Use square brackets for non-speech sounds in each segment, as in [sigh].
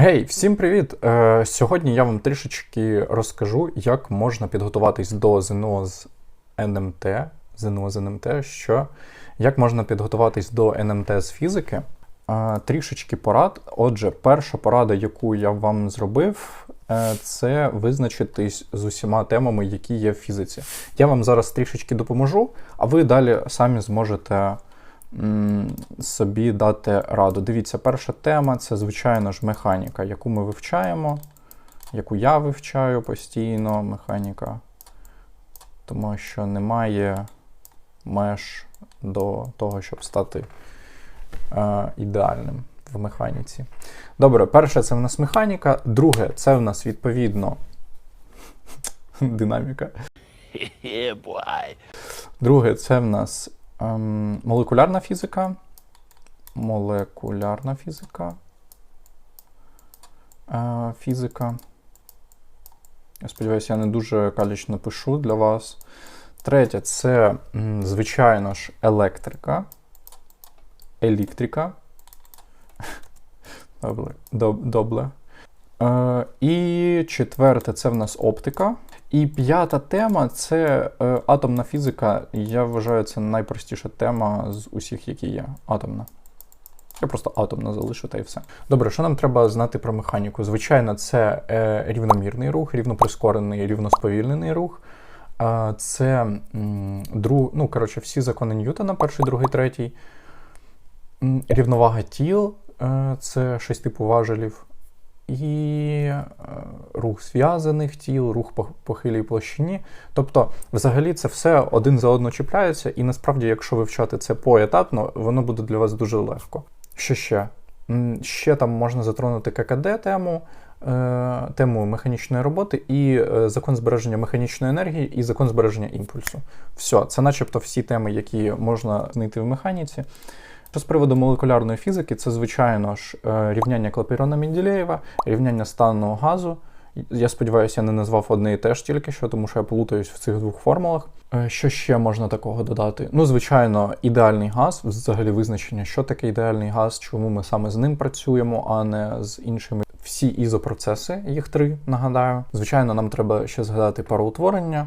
Гей, всім привіт! Е, сьогодні я вам трішечки розкажу, як можна підготуватись до ЗНО з НМТ. ЗНО з НМТ, що як можна підготуватись до НМТ з фізики. Е, трішечки порад. Отже, перша порада, яку я вам зробив, е, це визначитись з усіма темами, які є в фізиці. Я вам зараз трішечки допоможу, а ви далі самі зможете собі дати раду. Дивіться, перша тема це, звичайно ж, механіка, яку ми вивчаємо, яку я вивчаю постійно, механіка. Тому що немає меж до того, щоб стати е, ідеальним в механіці. Добре, перше це в нас механіка, друге це в нас відповідно [laughs] динаміка. [laughs] Друге, це в нас ем, молекулярна фізика. Молекулярна фізика. Е, фізика. Я сподіваюся, я не дуже калічно пишу для вас. Третє це, звичайно ж, електрика. Електрика. [laughs] Добре. Доб- Добле. Е, і четверте це в нас оптика. І п'ята тема це е, атомна фізика. Я вважаю, це найпростіша тема з усіх, які є. Атомна. Я просто атомна залишу та й все. Добре, що нам треба знати про механіку? Звичайно, це е, рівномірний рух, рівноприскорений, рівносповільнений рух. Е, це друг, ну, коротше, всі закони Ньютона, перший, другий, третій. Рівновага тіл е, це шість типу важелів. І е, рух зв'язаних тіл, рух по похилій площині. Тобто, взагалі, це все один за одно чіпляється, і насправді, якщо вивчати це поетапно, воно буде для вас дуже легко. Що ще? Ще там можна затронути ККД тему, е, тему механічної роботи і е, закон збереження механічної енергії, і закон збереження імпульсу. Все, це начебто всі теми, які можна знайти в механіці. Що з приводу молекулярної фізики, це, звичайно ж, е, рівняння Клапейрона Менделєєва, рівняння стану газу. Я сподіваюся, я не назвав одне і те ж тільки що, тому що я плутаюсь в цих двох формулах. Е, Що ще можна такого додати? Ну, звичайно, ідеальний газ, взагалі визначення, що таке ідеальний газ, чому ми саме з ним працюємо, а не з іншими. Всі ізопроцеси, їх три, нагадаю. Звичайно, нам треба ще згадати пароутворення.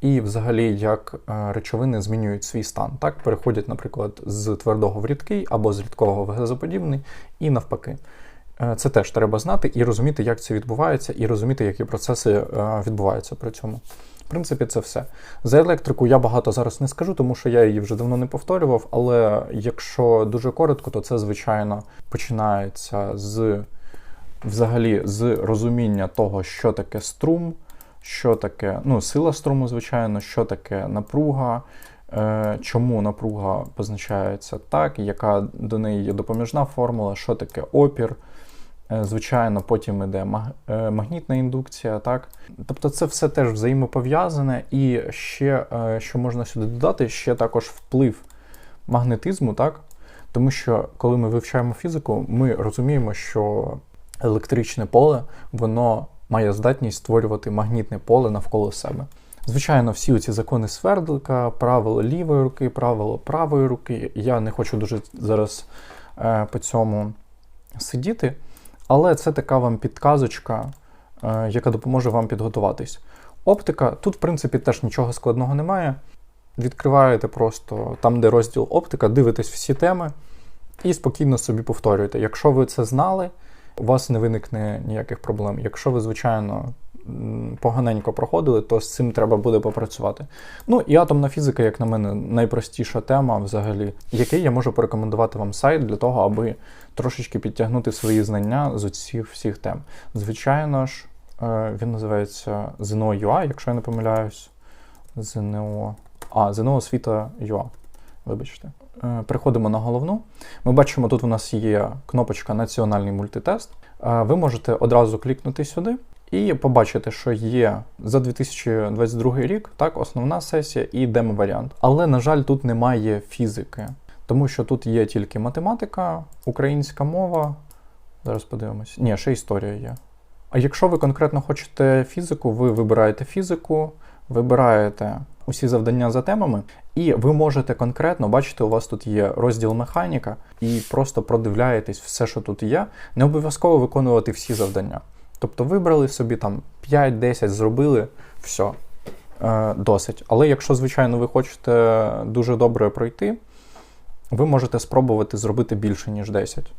І взагалі, як е, речовини змінюють свій стан. Так, переходять, наприклад, з твердого в рідкий або з рідкого в газоподібний, і навпаки. Е, Це теж треба знати і розуміти, як це відбувається, і розуміти, які процеси відбуваються при цьому. В принципі, це все. За електрику я багато зараз не скажу, тому що я її вже давно не повторював. Але якщо дуже коротко, то це, звичайно, починається з взагалі з розуміння того, що таке струм що таке ну, сила струму, звичайно, що таке напруга, е, чому напруга позначається так, яка до неї є допоміжна формула, що таке опір. Е, Звичайно, потім йде е, магнітна індукція, так? Тобто це все теж взаємопов'язане, і ще, е, що можна сюди додати, ще також вплив магнетизму, так? Тому що коли ми вивчаємо фізику, ми розуміємо, що електричне поле, воно має здатність створювати магнітне поле навколо себе. Звичайно, всі ці закони Свердлика, правило лівої руки, правило правої руки. Я не хочу дуже зараз по цьому сидіти, але це така вам підказочка, е, яка допоможе вам підготуватись. Оптика, тут, в принципі, теж нічого складного немає. Відкриваєте просто там, де розділ оптика, дивитесь всі теми і спокійно собі повторюєте. Якщо ви це знали, у вас не виникне ніяких проблем. Якщо ви, звичайно, поганенько проходили, то з цим треба буде попрацювати. Ну і атомна фізика, як на мене, найпростіша тема взагалі, який я можу порекомендувати вам сайт для того, аби трошечки підтягнути свої знання з усіх всіх тем. Звичайно ж, е, він називається ZNO.ua, якщо я не помиляюсь. ZNO. А, ZNO освіта UA. Вибачте. Е, Переходимо на головну. Ми бачимо, тут у нас є кнопочка Національний мультитест. Е, Ви можете одразу клікнути сюди і побачити, що є за 2022 рік так, основна сесія і демо-варіант. Але, на жаль, тут немає фізики, тому що тут є тільки математика, українська мова. Зараз подивимось. Ні, ще історія є. А якщо ви конкретно хочете фізику, ви вибираєте фізику, вибираєте усі завдання за темами, і ви можете конкретно бачите, у вас тут є розділ механіка, і просто продивляєтесь все, що тут є. Не обов'язково виконувати всі завдання. Тобто вибрали собі там 5-10, зробили, все, е, досить. Але якщо, звичайно, ви хочете дуже добре пройти, ви можете спробувати зробити більше, ніж 10.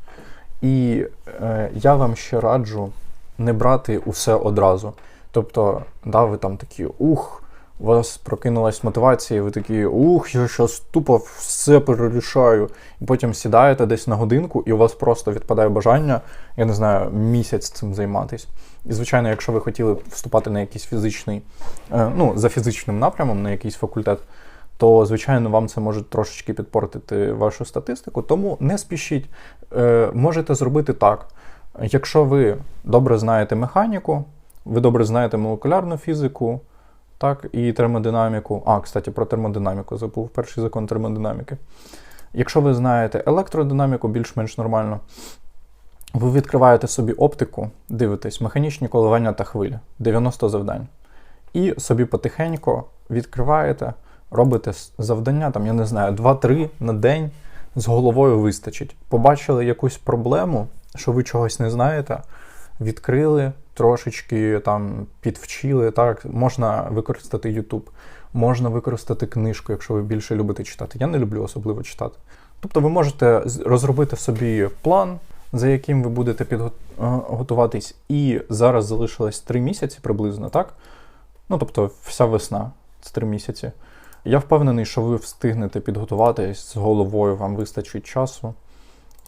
І е, я вам ще раджу не брати усе одразу. Тобто, да, ви там такі ух, у вас прокинулась мотивація, і ви такі ух, я щас тупо все перерішаю. І потім сідаєте десь на годинку, і у вас просто відпадає бажання, я не знаю, місяць цим займатись. І, звичайно, якщо ви хотіли вступати на якийсь фізичний, е, ну, за фізичним напрямом, на якийсь факультет, то, звичайно, вам це може трошечки підпортити вашу статистику. Тому не спішіть. Е, можете зробити так. Якщо ви добре знаєте механіку, ви добре знаєте молекулярну фізику, так, і термодинаміку. А, кстати, про термодинаміку забув перший закон термодинаміки. Якщо ви знаєте електродинаміку більш-менш нормально, ви відкриваєте собі оптику, дивитесь, механічні коливання та хвилі, 90 завдань. І собі потихеньку відкриваєте, робите завдання, там, я не знаю, 2-3 на день з головою вистачить. Побачили якусь проблему, що ви чогось не знаєте, відкрили, трошечки там підвчили. Так, можна використати YouTube, можна використати книжку, якщо ви більше любите читати. Я не люблю особливо читати. Тобто ви можете розробити собі план, за яким ви будете підготуватись, і зараз залишилось 3 місяці приблизно, так? Ну, тобто, вся весна це 3 місяці. Я впевнений, що ви встигнете підготуватись з головою, вам вистачить часу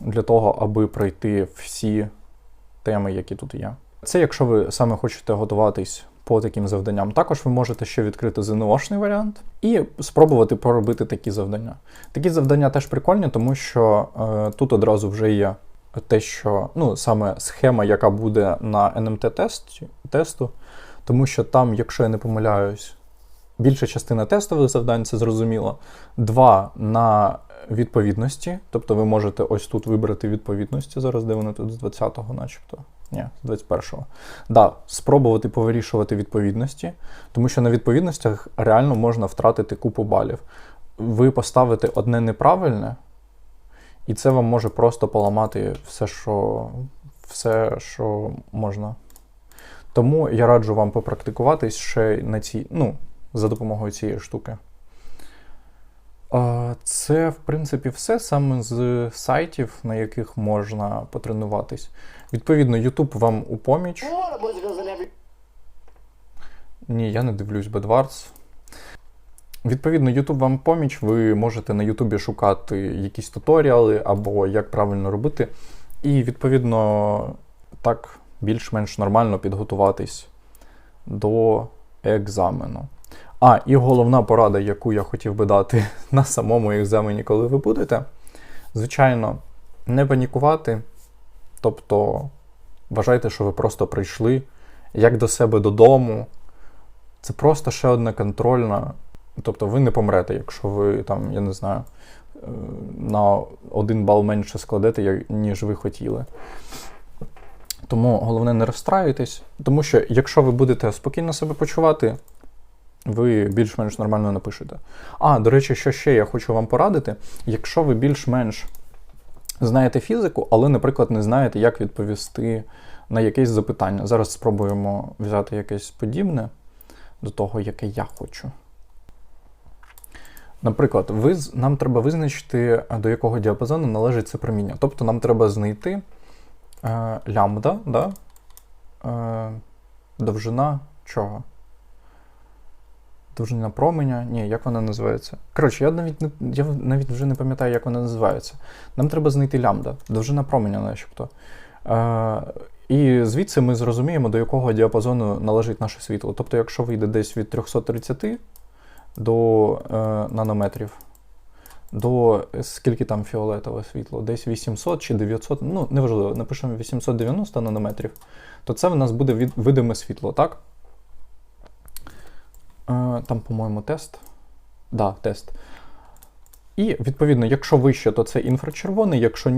для того, аби пройти всі теми, які тут є. Це якщо ви саме хочете готуватись по таким завданням. Також ви можете ще відкрити ЗНОшний варіант і спробувати поробити такі завдання. Такі завдання теж прикольні, тому що е, тут одразу вже є те, що ну, саме схема, яка буде на НМТ тесту, тому що там, якщо я не помиляюсь, більша частина тестових завдань, це зрозуміло. Два на відповідності, тобто ви можете ось тут вибрати відповідності. Зараз де вони тут з 20-го, начебто. Ні, з 21-го. Да, спробувати повирішувати відповідності, тому що на відповідностях реально можна втратити купу балів. Ви поставите одне неправильне, і це вам може просто поламати все, що, все, що можна. Тому я раджу вам попрактикуватись ще на цій, ну, за допомогою цієї штуки. Це, в принципі, все саме з сайтів, на яких можна потренуватись. Відповідно, YouTube вам у поміч. Ні, я не дивлюсь Bedwars. Відповідно, YouTube вам поміч, ви можете на YouTube шукати якісь туторіали або як правильно робити. І, відповідно, так більш-менш нормально підготуватись до екзамену. А, і головна порада, яку я хотів би дати [laughs] на самому екзамені, коли ви будете, звичайно, не панікувати. Тобто, вважайте, що ви просто прийшли як до себе додому. Це просто ще одна контрольна. Тобто ви не помрете, якщо ви там, я не знаю, е, на один бал менше складете, ніж ви хотіли. Тому головне не розстраюйтесь, тому що якщо ви будете спокійно себе почувати, ви більш-менш нормально напишете. А, до речі, що ще я хочу вам порадити, якщо ви більш-менш знаєте фізику, але, наприклад, не знаєте, як відповісти на якесь запитання. Зараз спробуємо взяти якесь подібне до того, яке я хочу. Наприклад, ви, нам треба визначити, до якого діапазону належить це проміння. Тобто нам треба знайти е, лямбда, да? е, довжина чого? Довжина променя. Ні, як вона називається? Коротше, я навіть я навіть вже не пам'ятаю, як вона називається. Нам треба знайти лямбда, довжина променя, начебто. Е, і звідси ми зрозуміємо, до якого діапазону належить наше світло. Тобто, якщо вийде десь від 330 до е, нанометрів, до е, скільки там фіолетове світло? Десь 800 чи 900, ну неважливо, напишемо 890 нанометрів, то це в нас буде від, видиме світло, так? Там, по-моєму, тест. Да, тест. І, відповідно, якщо вище, то це інфрачервоний, якщо.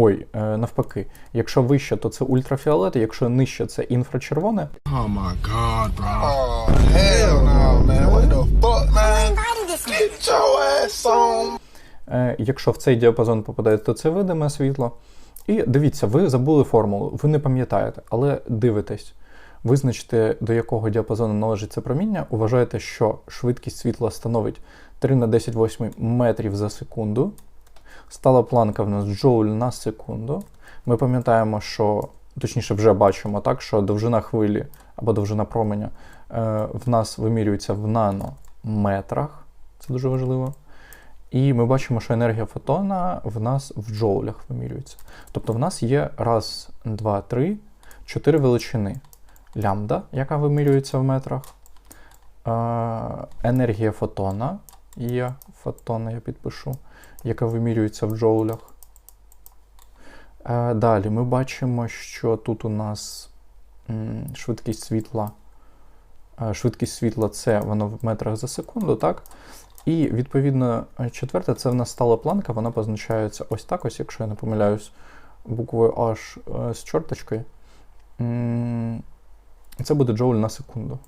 Ой, е, навпаки, якщо вище, то це ультрафіолет, якщо нижче, це інфрачервоне. Oh my god, bro. hell no, man. What the fuck, man? Get your ass on. Е, Якщо в цей діапазон попадає, то це видиме світло. І дивіться, ви забули формулу, ви не пам'ятаєте, але дивитесь. Визначте, до якого діапазону належить це проміння. Вважаєте, що швидкість світла становить 3 на 10 8 метрів за секунду. Стала планка в нас джоуль на секунду. Ми пам'ятаємо, що, точніше, вже бачимо, так, що довжина хвилі або довжина променя е, в нас вимірюється в нанометрах. Це дуже важливо. І ми бачимо, що енергія фотона в нас в джоулях вимірюється. Тобто в нас є раз, два, три, чотири величини. Лямбда, яка вимірюється в метрах. Е, енергія фотона є фотона, я підпишу, яка вимірюється в джоулях. Е, далі ми бачимо, що тут у нас швидкість світла. Е, швидкість світла це воно в метрах за секунду, так? І відповідно четверте, це в нас стала планка, вона позначається ось так, ось, якщо я не помиляюсь, буквою H з чорточкою. М, Це буде джоуль на секунду.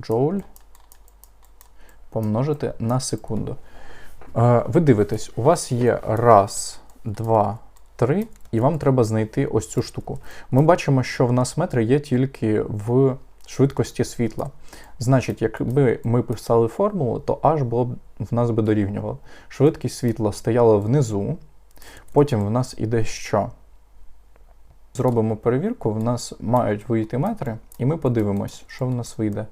Джоуль помножити на секунду. Ви дивитесь, у вас є раз, два, три, і вам треба знайти ось цю штуку. Ми бачимо, що в нас метри є тільки в швидкості світла. Значить, якби ми писали формулу, то H було б в нас би дорівнювало. Швидкість світла стояла внизу, потім в нас іде що? Зробимо перевірку, в нас мають вийти метри, і ми подивимось, що в нас вийде.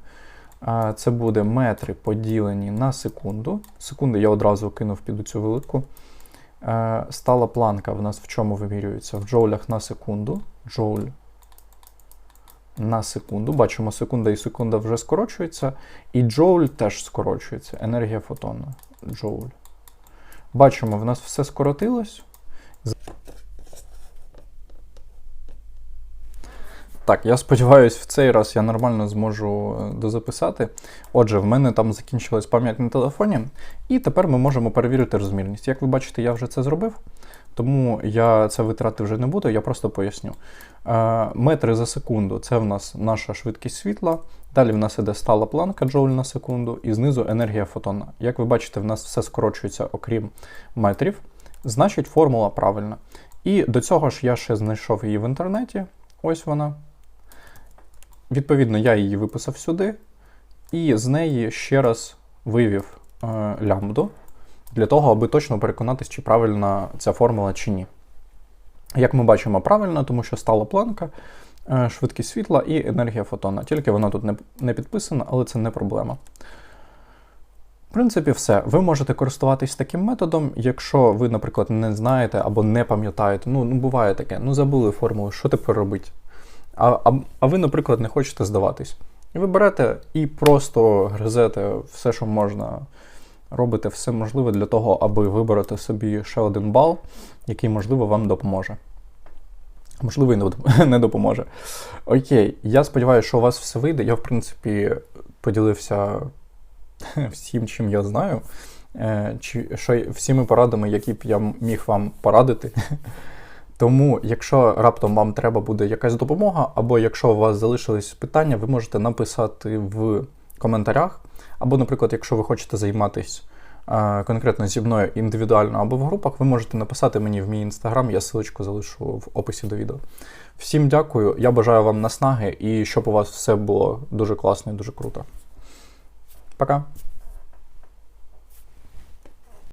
Це буде метри поділені на секунду. Секунди я одразу кинув під цю велику. Стала планка в нас в чому вимірюється? В джоулях на секунду. Джоуль на секунду. Бачимо, секунда і секунда вже скорочується. І джоуль теж скорочується. Енергія фотона. Джоуль. Бачимо, в нас все скоротилось. Так, я сподіваюся, в цей раз я нормально зможу е, дозаписати. Отже, в мене там закінчилась пам'ять на телефоні, і тепер ми можемо перевірити розмірність. Як ви бачите, я вже це зробив, тому я це витрати вже не буду, я просто поясню. Е, Метри за секунду це в нас наша швидкість світла. Далі в нас іде стала планка джоуль на секунду, і знизу енергія фотона. Як ви бачите, в нас все скорочується, окрім метрів. Значить, формула правильна. І до цього ж я ще знайшов її в інтернеті. Ось вона. Відповідно, я її виписав сюди, і з неї ще раз вивів е, лямбду для того, аби точно переконатись, чи правильна ця формула чи ні. Як ми бачимо, правильно, тому що стала планка, е, швидкість світла і енергія фотона. Тільки вона тут не, не підписана, але це не проблема. В принципі, все. Ви можете користуватись таким методом, якщо ви, наприклад, не знаєте або не пам'ятаєте. Ну, ну буває таке, ну забули формулу, що тепер робити? А, а, а ви, наприклад, не хочете здаватись. І ви берете і просто гризете все, що можна. Робите все можливе для того, аби вибороти собі ще один бал, який, можливо, вам допоможе. Можливо, і не [laughs] допоможе. Окей, я сподіваюся, що у вас все вийде. Я, в принципі, поділився [laughs] всім, чим я знаю, е, чи, що, всіми порадами, які б я міг вам порадити. [laughs] Тому, якщо раптом вам треба буде якась допомога, або якщо у вас залишились питання, ви можете написати в коментарях. Або, наприклад, якщо ви хочете займатися е, конкретно зі мною індивідуально або в групах, ви можете написати мені в мій інстаграм, я ссылочку залишу в описі до відео. Всім дякую, я бажаю вам наснаги і щоб у вас все було дуже класно і дуже круто. Пока!